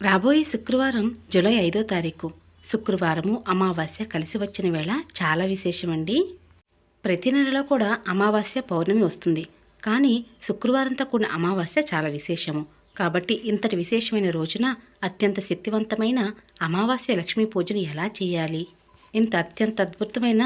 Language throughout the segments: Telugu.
రాబోయే శుక్రవారం జూలై ఐదో తారీఖు. శుక్రవారము అమావాస్య కలిసి వచ్చిన వేళ చాలా విశేషమండి. ప్రతి నెలలో కూడా అమావాస్య పౌర్ణమి వస్తుంది. కానీ శుక్రవారంతో కూడిన అమావాస్య చాలా విశేషము. కాబట్టి ఇంతటి విశేషమైన రోజున అత్యంత శక్తివంతమైన అమావాస్య లక్ష్మీ పూజను ఎలా చేయాలి? ఇంత అత్యంత అద్భుతమైన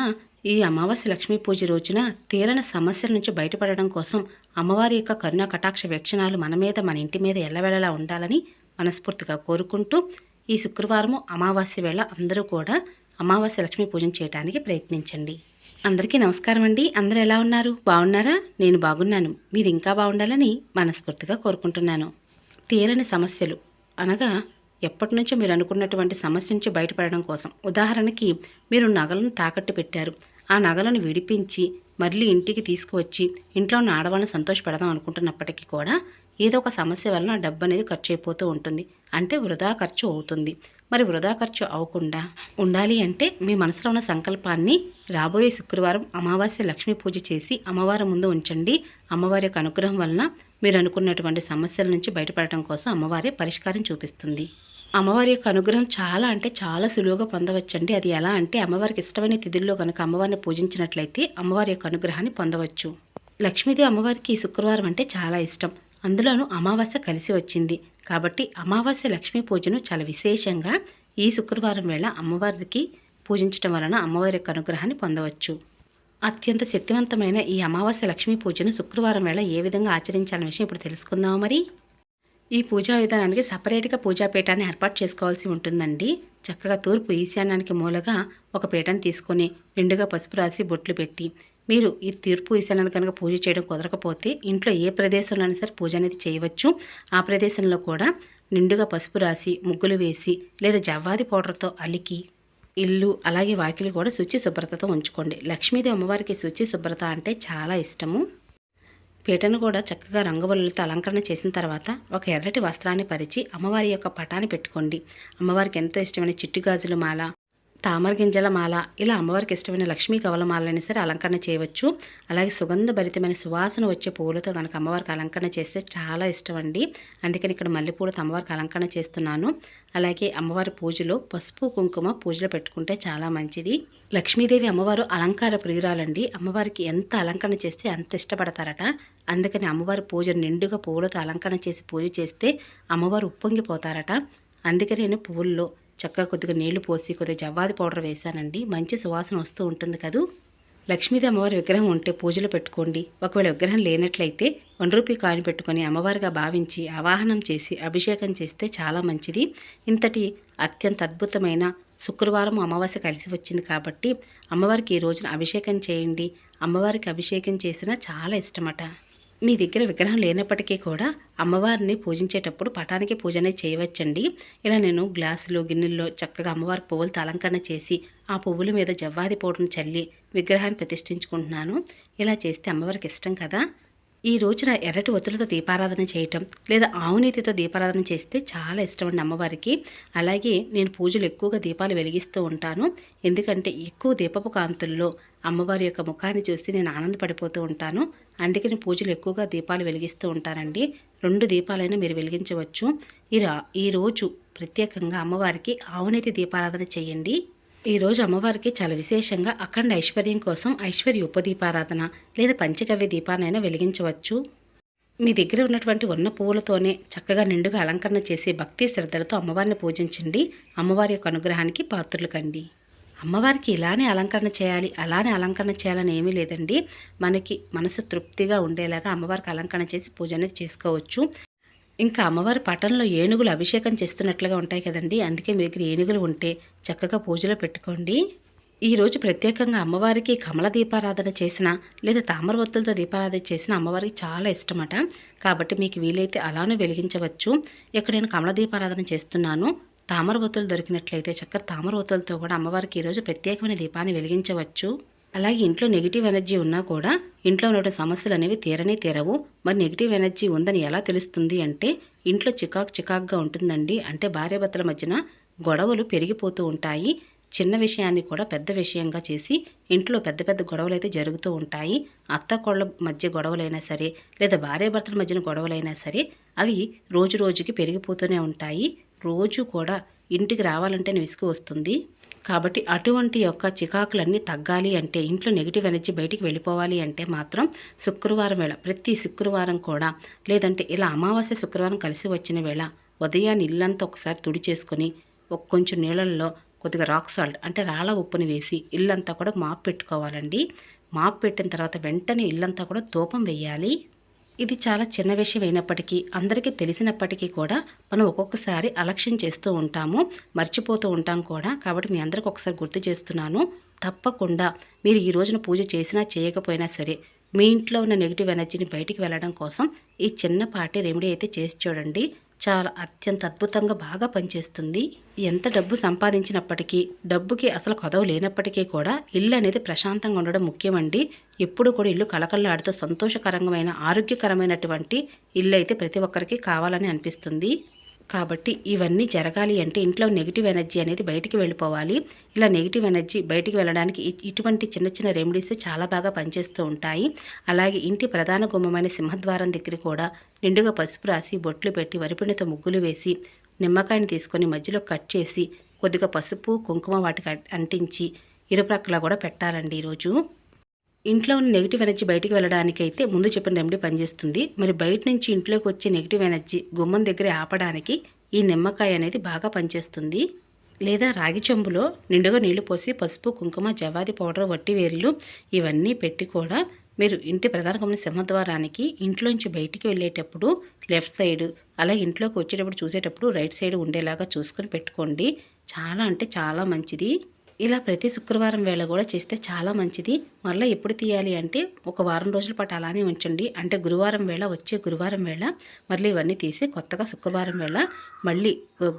ఈ అమావాస్య లక్ష్మీ పూజ రోజున తీరని సమస్యల నుంచి బయటపడడం కోసం అమ్మవారి యొక్క కరుణ కటాక్ష వీక్షణాలు మన మీద మన ఇంటి మీద ఎల్లవెళ్ళలా ఉండాలని మనస్ఫూర్తిగా కోరుకుంటూ ఈ శుక్రవారము అమావాస్య వేళ అందరూ కూడా అమావాస్య లక్ష్మీ పూజను చేయడానికి ప్రయత్నించండి. అందరికీ నమస్కారం అండి. అందరూ ఎలా ఉన్నారు? బాగున్నారా? నేను బాగున్నాను. మీరు ఇంకా బాగుండాలని మనస్ఫూర్తిగా కోరుకుంటున్నాను. తీరని సమస్యలు అనగా ఎప్పటి నుంచో మీరు అనుకున్నటువంటి సమస్య నుంచి బయటపడడం కోసం ఉదాహరణకి మీరు నగలను తాకట్టు పెట్టారు. ఆ నగలను విడిపించి మళ్ళీ ఇంటికి తీసుకువచ్చి ఇంట్లో ఉన్న ఆడవాళ్ళని సంతోషపెడదాం అనుకుంటున్నప్పటికీ కూడా ఏదో ఒక సమస్య వలన డబ్బు అనేది ఖర్చు అయిపోతూ ఉంటుంది. అంటే వృధా ఖర్చు అవుతుంది. మరి వృధా ఖర్చు అవ్వకుండా ఉండాలి అంటే మీ మనసులో ఉన్న సంకల్పాన్ని రాబోయే శుక్రవారం అమావాస్య లక్ష్మీ పూజ చేసి అమ్మవారి ముందు ఉంచండి. అమ్మవారి యొక్క అనుగ్రహం వలన మీరు అనుకున్నటువంటి సమస్యల నుంచి బయటపడటం కోసం అమ్మవారే పరిష్కారం చూపిస్తుంది. అమ్మవారి యొక్క అనుగ్రహం చాలా అంటే చాలా సులువుగా పొందవచ్చండి. అది ఎలా అంటే అమ్మవారికి ఇష్టమైన తిథుల్లో కనుక అమ్మవారిని పూజించినట్లయితే అమ్మవారి యొక్క అనుగ్రహాన్ని పొందవచ్చు. లక్ష్మీదేవి అమ్మవారికి ఈ శుక్రవారం అంటే చాలా ఇష్టం. అందులోనూ అమావాస్య కలిసి వచ్చింది. కాబట్టి అమావాస్య లక్ష్మీ పూజను చాలా విశేషంగా ఈ శుక్రవారం వేళ అమ్మవారికి పూజించడం వలన అమ్మవారి యొక్క అనుగ్రహాన్ని పొందవచ్చు. అత్యంత శక్తివంతమైన ఈ అమావాస్య లక్ష్మీ పూజను శుక్రవారం వేళ ఏ విధంగా ఆచరించాలనే విషయం ఇప్పుడు తెలుసుకుందాం మరి? ఈ పూజా విధానానికి సపరేట్గా పూజాపీఠాన్ని ఏర్పాటు చేసుకోవాల్సి ఉంటుందండి. చక్కగా తూర్పు ఈశాన్యానికి మూలగా ఒక పీఠను తీసుకొని నిండుగా పసుపు రాసి బొట్లు పెట్టి మీరు ఈ తూర్పు ఈశాన్యాన్ని కనుక పూజ చేయడం కుదరకపోతే ఇంట్లో ఏ ప్రదేశంలోనైనా సరే పూజ అనేది చేయవచ్చు. ఆ ప్రదేశంలో కూడా నిండుగా పసుపు రాసి ముగ్గులు వేసి లేదా జవ్వాది పౌడర్తో అలికి ఇల్లు అలాగే వాకిలి కూడా శుచి శుభ్రతతో ఉంచుకోండి. లక్ష్మీదేవి అమ్మవారికి శుచి శుభ్రత అంటే చాలా ఇష్టము. పీటను కూడా చక్కగా రంగుబలులతో అలంకరణ చేసిన తర్వాత ఒక ఎర్రటి వస్త్రాన్ని పరిచి అమ్మవారి యొక్క పటాన్ని పెట్టుకోండి. అమ్మవారికి ఎంతో ఇష్టమైన చిట్టు గాజులు మాల తామర గింజల మాల ఇలా అమ్మవారికి ఇష్టమైన లక్ష్మీ కవల మాలని సరే అలంకరణ చేయవచ్చు. అలాగే సుగంధ భరితమైన సువాసన వచ్చే పూలతో కనుక అమ్మవారికి అలంకరణ చేస్తే చాలా ఇష్టం అండి అందుకని ఇక్కడ మల్లెపూలతో అమ్మవారికి అలంకరణ చేస్తున్నాను. అలాగే అమ్మవారి పూజలో పసుపు కుంకుమ పూజలో పెట్టుకుంటే చాలా మంచిది. లక్ష్మీదేవి అమ్మవారు అలంకార ప్రియురాలండి. అమ్మవారికి ఎంత అలంకరణ చేస్తే అంత ఇష్టపడతారట. అందుకని అమ్మవారి పూజ నిండుగా పువ్వులతో అలంకరణ చేసి పూజ చేస్తే అమ్మవారు ఉప్పొంగిపోతారట. అందుకని నేను పువ్వుల్లో చక్కగా కొద్దిగా నీళ్ళు పోసి కొద్దిగా జవ్వాది పౌడర్ వేశానండి. మంచి సువాసన వస్తూ ఉంటుంది కదూ. లక్ష్మీది అమ్మవారి విగ్రహం ఉంటే పూజలు పెట్టుకోండి. ఒకవేళ విగ్రహం లేనట్లయితే వన్ రూపీ కాయిన్ పెట్టుకొని అమ్మవారిగా భావించి ఆవాహనం చేసి అభిషేకం చేస్తే చాలా మంచిది. ఇంతటి అత్యంత అద్భుతమైన శుక్రవారం అమావాస్య కలిసి వచ్చింది కాబట్టి అమ్మవారికి ఈ రోజున అభిషేకం చేయండి. అమ్మవారికి అభిషేకం చేసినా చాలా ఇష్టమట. మీ దగ్గర విగ్రహం లేనప్పటికీ కూడా అమ్మవారిని పూజించేటప్పుడు పటానికి పూజనే చేయవచ్చండి. ఇలా నేను గ్లాసులు గిన్నెల్లో చక్కగా అమ్మవారి పువ్వులతో అలంకరణ చేసి ఆ పువ్వుల మీద జవ్వాది పూటను చల్లి విగ్రహాన్ని ప్రతిష్ఠించుకుంటున్నాను. ఇలా చేస్తే అమ్మవారికి ఇష్టం కదా? ఈ రోజున ఎర్రటి ఒత్తులతో దీపారాధన చేయటం లేదా ఆవునీతితో దీపారాధన చేస్తే చాలా ఇష్టం అండి అమ్మవారికి. అలాగే నేను పూజలు ఎక్కువగా దీపాలు వెలిగిస్తూ ఉంటాను. ఎందుకంటే ఎక్కువ దీపపు కాంతుల్లో అమ్మవారి యొక్క ముఖాన్ని చూసి నేను ఆనందపడిపోతూ ఉంటాను. అందుకని పూజలు ఎక్కువగా దీపాలు వెలిగిస్తూ ఉంటానండి. రెండు దీపాలైనా మీరు వెలిగించవచ్చు. ఈ రోజు ఈరోజు ప్రత్యేకంగా అమ్మవారికి ఆవునీతి దీపారాధన చేయండి. ఈరోజు అమ్మవారికి చాలా విశేషంగా అఖండ ఐశ్వర్యం కోసం ఐశ్వర్య ఉపదీపారాధన లేదా పంచగవ్య దీపానైనా వెలిగించవచ్చు. మీ దగ్గర ఉన్నటువంటి ఉన్న పువ్వులతోనే చక్కగా నిండుగా అలంకరణ చేసి భక్తి శ్రద్ధలతో అమ్మవారిని పూజించండి. అమ్మవారి యొక్క అనుగ్రహానికి పాత్రలు కండి. అమ్మవారికి ఇలానే అలంకరణ చేయాలి అలానే అలంకరణ చేయాలని ఏమీ లేదండి. మనకి మనసు తృప్తిగా ఉండేలాగా అమ్మవారికి అలంకరణ చేసి పూజ అనేది చేసుకోవచ్చు. ఇంకా అమ్మవారి పటంలో ఏనుగులు అభిషేకం చేస్తున్నట్లుగా ఉంటాయి కదండి. అందుకే మీ దగ్గర ఏనుగులు ఉంటే చక్కగా పూజలో పెట్టుకోండి. ఈరోజు ప్రత్యేకంగా అమ్మవారికి కమల దీపారాధన చేసిన లేదా తామర ఒత్తులతో దీపారాధన చేసిన అమ్మవారికి చాలా ఇష్టమట. కాబట్టి మీకు వీలైతే అలానూ వెలిగించవచ్చు. ఇక్కడ నేను కమల దీపారాధన చేస్తున్నాను. తామర ఒత్తులు దొరికినట్లయితే చక్కగా తామర ఒత్తులతో కూడా అమ్మవారికి ఈరోజు ప్రత్యేకమైన దీపాన్ని వెలిగించవచ్చు. అలాగే ఇంట్లో నెగిటివ్ ఎనర్జీ ఉన్నా కూడా ఇంట్లో ఉన్న సమస్యలు అనేవి తీరనే తీరవు. మరి నెగిటివ్ ఎనర్జీ ఉందని ఎలా తెలుస్తుంది అంటే ఇంట్లో చికాకు చికాకుగా ఉంటుందండి. అంటే భార్యాభర్తల మధ్యన గొడవలు పెరిగిపోతూ ఉంటాయి. చిన్న విషయాన్ని కూడా పెద్ద విషయంగా చేసి ఇంట్లో పెద్ద పెద్ద గొడవలు అయితే జరుగుతూ ఉంటాయి. అత్త కోళ్ళ మధ్య గొడవలైనా సరే లేదా భార్యాభర్తల మధ్యన గొడవలైనా సరే అవి రోజు రోజుకి పెరిగిపోతూనే ఉంటాయి. రోజు కూడా ఇంటికి రావాలంటేనే విసుగు వస్తుంది. కాబట్టి అటువంటి యొక్క చికాకులన్నీ తగ్గాలి అంటే ఇంట్లో నెగిటివ్ ఎనర్జీ బయటికి వెళ్ళిపోవాలి అంటే మాత్రం శుక్రవారం వేళ ప్రతి శుక్రవారం కూడా లేదంటే ఇలా అమావాస్య శుక్రవారం కలిసి వచ్చిన వేళ ఉదయాన్ని ఇల్లంతా ఒకసారి తుడి చేసుకొని ఒక కొంచెం నీళ్ళల్లో కొద్దిగా రాక్ సాల్ట్ అంటే రాళ్ళ ఉప్పుని వేసి ఇల్లంతా కూడా మాప్ పెట్టుకోవాలండి. మాప్ పెట్టిన తర్వాత వెంటనే ఇల్లంతా కూడా ధూపం వేయాలి. ఇది చాలా చిన్న విషయం అయినప్పటికీ అందరికీ తెలిసినప్పటికీ కూడా మనం ఒక్కొక్కసారి అలక్ష్యం చేస్తూ ఉంటాము మర్చిపోతూ ఉంటాం కూడా. కాబట్టి మీ అందరికి ఒకసారి గుర్తు చేస్తున్నాను తప్పకుండా మీరు ఈ రోజున పూజ చేసినా చేయకపోయినా సరే మీ ఇంట్లో ఉన్న నెగిటివ్ ఎనర్జీని బయటికి వెళ్ళడం కోసం ఈ చిన్నపాటి రెమెడీ అయితే చేసి చూడండి. చాలా అత్యంత అద్భుతంగా బాగా పనిచేస్తుంది. ఎంత డబ్బు సంపాదించినప్పటికీ డబ్బుకి అసలు కొదవ లేనప్పటికీ కూడా ఇల్లు అనేది ప్రశాంతంగా ఉండడం ముఖ్యమండి. ఎప్పుడు కూడా ఇల్లు కలకల్లాడుతూ సంతోషకరమైన ఆరోగ్యకరమైనటువంటి ఇల్లు అయితే ప్రతి ఒక్కరికి కావాలని అనిపిస్తుంది. కాబట్టి ఇవన్నీ జరగాలి అంటే ఇంట్లో నెగిటివ్ ఎనర్జీ అనేది బయటికి వెళ్ళిపోవాలి. ఇలా నెగిటివ్ ఎనర్జీ బయటికి వెళ్ళడానికి ఇటువంటి చిన్న చిన్న రెమెడీస్ చాలా బాగా పనిచేస్తూ ఉంటాయి. అలాగే ఇంటి ప్రధాన గుమ్మమైన సింహద్వారం దగ్గర కూడా నిండుగా పసుపు రాసి బొట్లు పెట్టి వరిపిండితో ముగ్గులు వేసి నిమ్మకాయని తీసుకొని మధ్యలో కట్ చేసి కొద్దిగా పసుపు కుంకుమ వాటికి అంటించి ఇరుప్రక్కల కూడా పెట్టాలండి ఈరోజు. ఇంట్లో ఉన్న నెగిటివ్ ఎనర్జీ బయటికి వెళ్ళడానికి అయితే ముందు చెప్పిన రెమెడీ పనిచేస్తుంది. మరి బయట నుంచి ఇంట్లోకి వచ్చే నెగిటివ్ ఎనర్జీ గుమ్మం దగ్గర ఆపడానికి ఈ నిమ్మకాయ అనేది బాగా పనిచేస్తుంది. లేదా రాగి చెంబులో నిండుగా నీళ్ళు పోసి పసుపు కుంకుమ జవాది పౌడర్ వట్టి వేర్లు ఇవన్నీ పెట్టి కూడా మీరు ఇంటి ప్రధాన గమన సింహద్వారానికి ఇంట్లోంచి బయటికి వెళ్ళేటప్పుడు లెఫ్ట్ సైడ్ అలాగే ఇంట్లోకి వచ్చేటప్పుడు చూసేటప్పుడు రైట్ సైడ్ ఉండేలాగా చూసుకొని పెట్టుకోండి. చాలా అంటే చాలా మంచిది. ఇలా ప్రతి శుక్రవారం వేళ కూడా చేస్తే చాలా మంచిది. మరలా ఎప్పుడు తీయాలి అంటే ఒక వారం రోజుల పాటు అలానే ఉంచండి. అంటే గురువారం వేళ వచ్చే గురువారం వేళ మళ్ళీ ఇవన్నీ తీసి కొత్తగా శుక్రవారం వేళ మళ్ళీ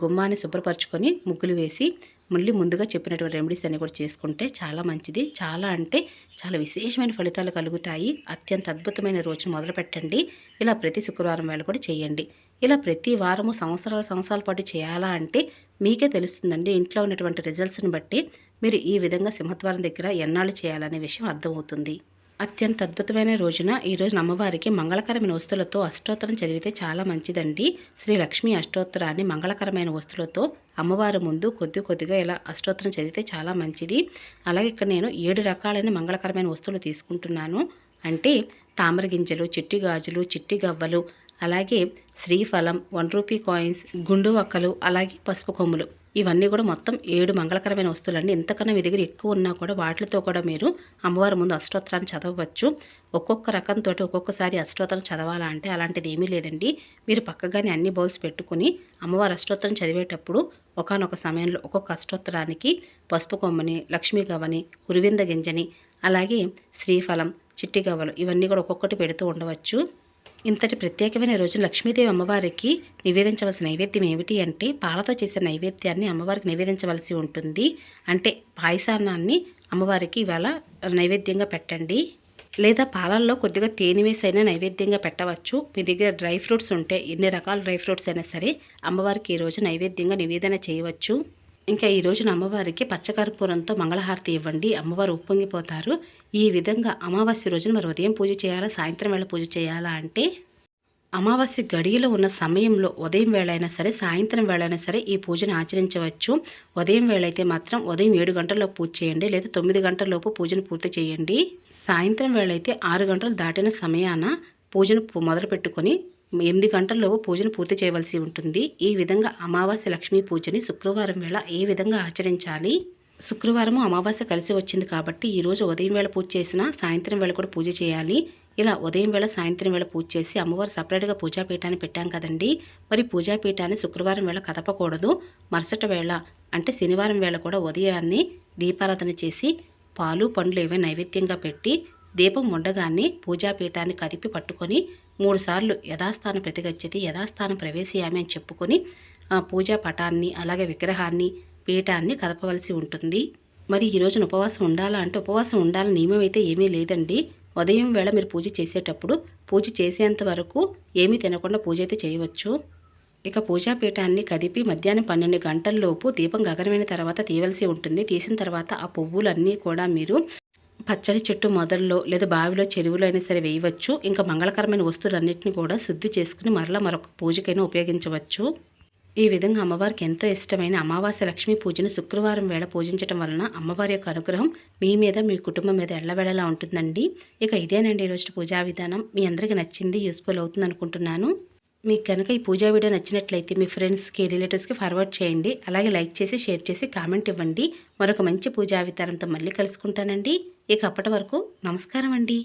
గుమ్మాన్ని శుభ్రపరచుకొని ముగ్గులు వేసి మళ్ళీ ముందుగా చెప్పినటువంటి రెమెడీస్ అన్ని కూడా చేసుకుంటే చాలా మంచిది. చాలా అంటే చాలా విశేషమైన ఫలితాలు కలుగుతాయి. అత్యంత అద్భుతమైన రోజును మొదలు పెట్టండి. ఇలా ప్రతి శుక్రవారం వేళ కూడా చేయండి. ఇలా ప్రతి వారము సంవత్సరాల సంవత్సరాల పాటు చేయాలా అంటే మీకే తెలుస్తుందండి. ఇంట్లో ఉన్నటువంటి రిజల్ట్స్ని బట్టి మీరు ఈ విధంగా సింహద్వారం దగ్గర ఎన్నాళ్ళు చేయాలనే విషయం అర్థమవుతుంది. అత్యంత అద్భుతమైన రోజున ఈ అమ్మవారికి మంగళకరమైన వస్తువులతో అష్టోత్తరం చదివితే చాలా మంచిదండి. శ్రీ లక్ష్మీ అష్టోత్తరాన్ని మంగళకరమైన వస్తువులతో అమ్మవారి ముందు కొద్ది కొద్దిగా ఇలా అష్టోత్తరం చదివితే చాలా మంచిది. అలాగే ఇక్కడ నేను ఏడు రకాలైన మంగళకరమైన వస్తువులు తీసుకుంటున్నాను. అంటే తామర గింజలు చిట్టి గాజులు చిట్టి గవ్వలు అలాగే శ్రీఫలం వన్ రూపీ కాయిన్స్ గుండు వక్కలు అలాగే పసుపు కొమ్ములు. ఇవన్నీ కూడా మొత్తం ఏడు మంగళకరమైన వస్తువులండి. ఎంతకన్నా మీ దగ్గర ఎక్కువ ఉన్నా కూడా వాటితో కూడా మీరు అమ్మవారి ముందు అష్టోత్తరాన్ని చదవచ్చు ఒక్కొక్క రకంతో ఒక్కొక్కసారి అష్టోత్తరం చదవాలా అంటే అలాంటిది ఏమీ లేదండి. మీరు పక్కగానే అన్ని బౌల్స్ పెట్టుకుని అమ్మవారి అష్టోత్తరం చదివేటప్పుడు ఒకనొక సమయంలో ఒక్కొక్క అష్టోత్తరానికి పసుపు కొమ్మని లక్ష్మీ గవ్వని కురివింద గింజని అలాగే శ్రీఫలం చిట్టి గవ్వలు ఇవన్నీ కూడా ఒక్కొక్కటి పెడుతూ ఉండవచ్చు. ఇంతటి ప్రత్యేకమైన రోజు లక్ష్మీదేవి అమ్మవారికి నివేదించవలసిన నైవేద్యం ఏమిటి అంటే పాలతో చేసిన నైవేద్యాన్ని అమ్మవారికి నివేదించవలసి ఉంటుంది. అంటే పాయసాన్నాన్ని అమ్మవారికి ఇవాళ నైవేద్యంగా పెట్టండి. లేదా పాలల్లో కొద్దిగా తేనె వేసైనా నైవేద్యంగా పెట్టవచ్చు. మీ దగ్గర డ్రై ఫ్రూట్స్ ఉంటే ఎన్ని రకాల డ్రై ఫ్రూట్స్ అయినా సరే అమ్మవారికి ఈ రోజు నైవేద్యంగా నివేదన చేయవచ్చు. ఇంకా ఈ రోజున అమ్మవారికి పచ్చకర్పూరంతో మంగళహారతి ఇవ్వండి. అమ్మవారు ఉప్పొంగిపోతారు. ఈ విధంగా అమావాస్య రోజున మరి ఉదయం పూజ చేయాలా? సాయంత్రం వేళ పూజ చేయాలా అంటే అమావాస్య గడియలో ఉన్న సమయంలో ఉదయం వేళ అయినా సరే సాయంత్రం వేళ అయినా సరే ఈ పూజను ఆచరించవచ్చు. ఉదయం వేళ అయితే మాత్రం ఉదయం ఏడు గంటల్లో పూజ చేయండి. లేదా తొమ్మిది గంటలలోపు పూజను పూర్తి చేయండి. సాయంత్రం వేళ అయితే ఆరు గంటలు దాటిన సమయాన పూజను మొదలు పెట్టుకొని ఎనిమిది గంటల్లోపు పూజను పూర్తి చేయవలసి ఉంటుంది. ఈ విధంగా అమావాస్య లక్ష్మీ పూజని శుక్రవారం వేళ ఏ విధంగా ఆచరించాలి? శుక్రవారము అమావాస్య కలిసి వచ్చింది కాబట్టి ఈ రోజు ఉదయం వేళ పూజ చేసినా సాయంత్రం వేళ కూడా పూజ చేయాలి. ఇలా ఉదయం వేళ సాయంత్రం వేళ పూజ చేసి అమ్మవారు సపరేట్గా పూజాపీఠాన్ని పెట్టాం కదండి. మరి పూజాపీఠాన్ని శుక్రవారం వేళ కదపకూడదు. మరుసటి వేళ అంటే శనివారం వేళ కూడా ఉదయాన్నే దీపారాధన చేసి పాలు పండ్లు ఏవైనా నైవేద్యంగా పెట్టి దీపం ఉండగానే పూజాపీఠాన్ని కదిపి పట్టుకొని మూడుసార్లు యథాస్థానం ప్రతిగచ్చతి యథాస్థానం ప్రవేశయామి అని చెప్పుకొని ఆ పూజా పటాన్ని అలాగే విగ్రహాన్ని పీఠాన్ని కదపవలసి ఉంటుంది. మరి ఈ రోజున ఉపవాసం ఉండాలా అంటే ఉపవాసం ఉండాలని నియమం అయితే ఏమీ లేదండి. ఉదయం వేళ మీరు పూజ చేసేటప్పుడు పూజ చేసేంత వరకు ఏమీ తినకుండా పూజ అయితే చేయవచ్చు. ఇక పూజాపీఠాన్ని కదిపి మధ్యాహ్నం పన్నెండు గంటల్లోపు దీపం గగనమైన తర్వాత తీయవలసి ఉంటుంది. తీసిన తర్వాత ఆ పువ్వులన్నీ కూడా మీరు పచ్చని చెట్టు మొదల్లో లేదా బావిలో చెరువులో అయినా సరే వేయవచ్చు. ఇంకా మంగళకరమైన వస్తువులన్నింటినీ కూడా శుద్ధి చేసుకుని మరలా మరొక పూజకైనా ఉపయోగించవచ్చు. ఈ విధంగా అమ్మవారికి ఎంతో ఇష్టమైన అమావాస్య లక్ష్మీ పూజను శుక్రవారం వేళ పూజించడం వలన అమ్మవారి యొక్క అనుగ్రహం మీ మీద మీ కుటుంబం మీద ఎళ్ళవేళలా ఉంటుందండి. ఇక ఇదేనండి ఈరోజు పూజా విధానం. మీ అందరికీ నచ్చింది యూస్ఫుల్ అవుతుంది అనుకుంటున్నాను మీకు కనుక ఈ పూజా వీడియో నచ్చినట్లయితే మీ ఫ్రెండ్స్కి రిలేటివ్స్కి ఫార్వర్డ్ చేయండి. అలాగే లైక్ చేసి షేర్ చేసి కామెంట్ ఇవ్వండి. మరొక మంచి పూజా విధానంతో మళ్ళీ కలుసుకుంటానండి. ఇక అప్పటి వరకు నమస్కారం అండి